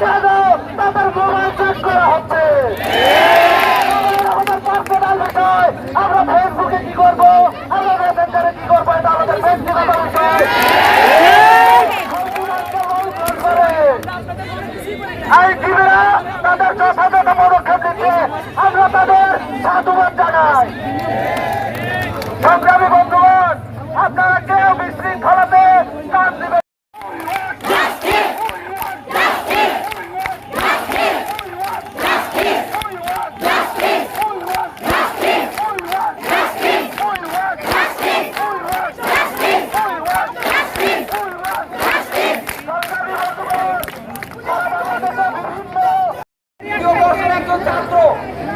কেন? তাদের mobile check করা হচ্ছে। আমাদের পার্সোনাল বিষয়। আমরা ফেসবুকে কি করব? আমরা মেসেঞ্জারে কি করব? এটা আমাদের তাদের যথাযথ পদক্ষেপ নিচ্ছে। আমরা তাদের সাধুবাদ জানাই। সংগ্রামী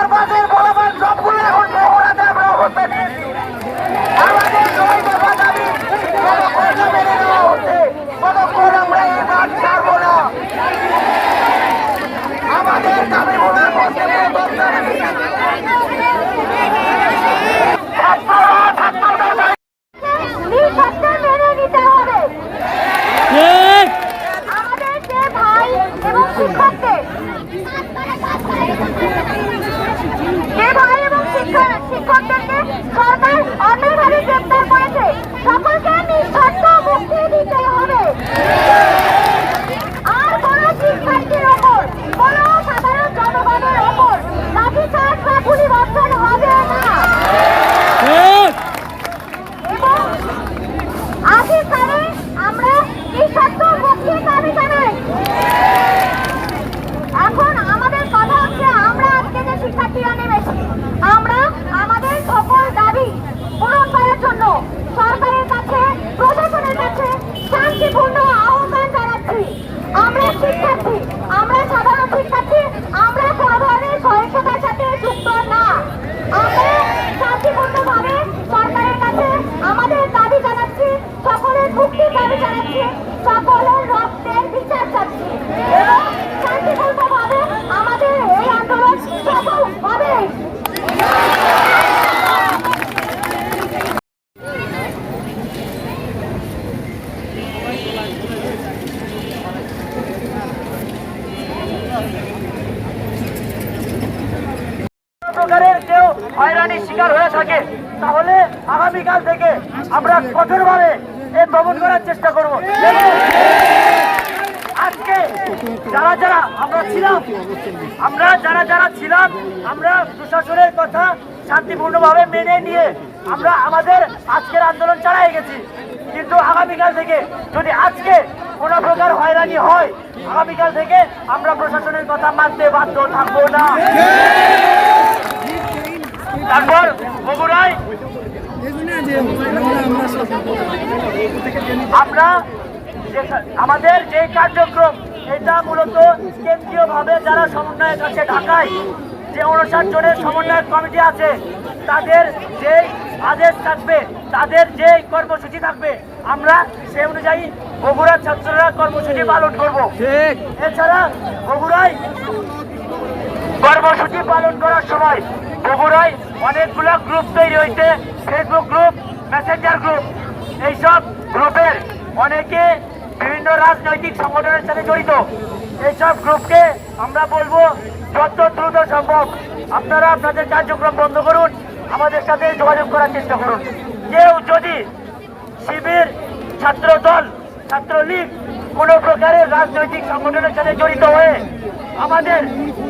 চারপাশের বলাবান সবগুলো এখন মহড়াতে আমরা অবস্থান নিয়েছি আমাদের নয় দফা দাবি ততক্ষণ মেনে নেওয়া হচ্ছে। ততক্ষণ আমরা এই মাঠ ছাড়বো না। আমাদের দাবিগুলো করতে ছাত্ররা ছাত্রদের নিঃশব্দে মেনে নিতে হবে আমাদের যে ভাই এবং শিক্ষকদের যে ভাই এবং শিক্ষক শিক্ষকদেরকে সরকার অন্যায়ভাবে গ্রেপ্তার করেছে সকলকে নিঃশর্ত মুক্তি দিতে হবে আর কোন শিক্ষার্থীর ওপর কোন সাধারণ জনগণের ওপর লাঠিচার্জ বা গুলি বর্ষণ হবে না এবং আশি সালে আমরা নিঃশর্ত মুক্তির দাবি জানাই এখন আমাদের কথা হচ্ছে আমরা আজকে যে শিক্ষার্থীরা নেমেছি আমরা আমাদের সকল দাবি পূরণ করার জন্য সরকারের কাছে প্রশাসনের কাছে শান্তিপূর্ণ আহ্বান জানাচ্ছি আমরা আমরা সাধারণ শিক্ষার্থী আমরা সাথে যুক্ত না। আমরা সরকারের কাছে আমাদের সকলের মুক্তির দাবি জানাচ্ছি, সকলের রক্তের বিচার চাচ্ছি এবং শান্তিপূর্ণভাবে আমাদের এই আন্দোলন সফল হবে প্রকারের কেউ হয়রানির শিকার হয়ে থাকে, তাহলে আগামীকাল থেকে আমরা কঠোরভাবে এ দমন করার চেষ্টা করব। আজকে যারা যারা আমরা ছিলাম, আমরা যারা যারা ছিলাম, আমরা প্রশাসনের কথা শান্তিপূর্ণভাবে মেনে নিয়ে আমরা আমাদের আজকের আন্দোলন চালিয়ে গেছি। কিন্তু আগামীকাল থেকে যদি আজকে কোনো প্রকার হয়রানি হয়, আগামীকাল থেকে আমরা প্রশাসনের কথা মানতে বাধ্য থাকব না। তারপর বগুড়ায় আমরা আমাদের যে কার্যক্রম এটা মূলত কেন্দ্রীয়ভাবে যারা সমন্বয়ক আছে ঢাকায় যে উনষাট জনের সমন্বয়ক কমিটি আছে তাদের যে আদেশ থাকবে তাদের যে কর্মসূচি থাকবে আমরা সেই অনুযায়ী বগুড়ার ছাত্ররা কর্মসূচি পালন করব। এছাড়া বগুড়ায় কর্মসূচি পালন করার সময় বগুড়ায় অনেকগুলো গ্রুপ তৈরি হয়েছে ফেসবুক গ্রুপ মেসেঞ্জার গ্রুপ এইসব গ্রুপের অনেকে বিভিন্ন রাজনৈতিক সংগঠনের সাথে জড়িত। এইসব গ্রুপকে আমরা বলব যত দ্রুত সম্ভব আপনারা আপনাদের কার্যক্রম বন্ধ করুন, আমাদের সাথে যোগাযোগ করার চেষ্টা করুন। কেউ যদি শিবির ছাত্র দল ছাত্রলীগ কোনো প্রকারের রাজনৈতিক সংগঠনের সাথে জড়িত হয়ে আমাদের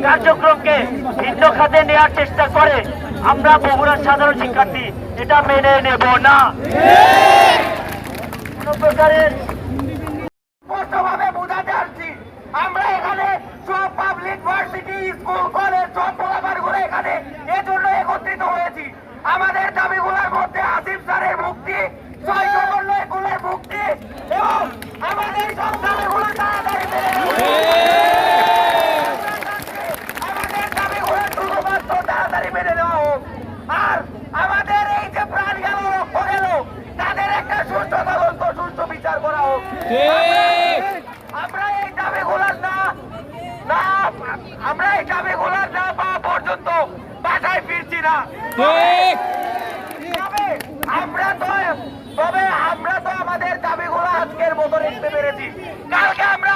কার্যক্রমকে ভিন্ন খাতে নেওয়ার চেষ্টা করে। আমরা বগুড়ার সাধারণ শিক্ষার্থী, এটা মেনে নেব না। কোনো প্রকারের আমরা এই দাবি দাবি পর্যন্ত ফিরছি না। আমরা তো তবে আমরা তো আমাদের দাবিগুলো আজকের মতো নিতে পেরেছি। কালকে আমরা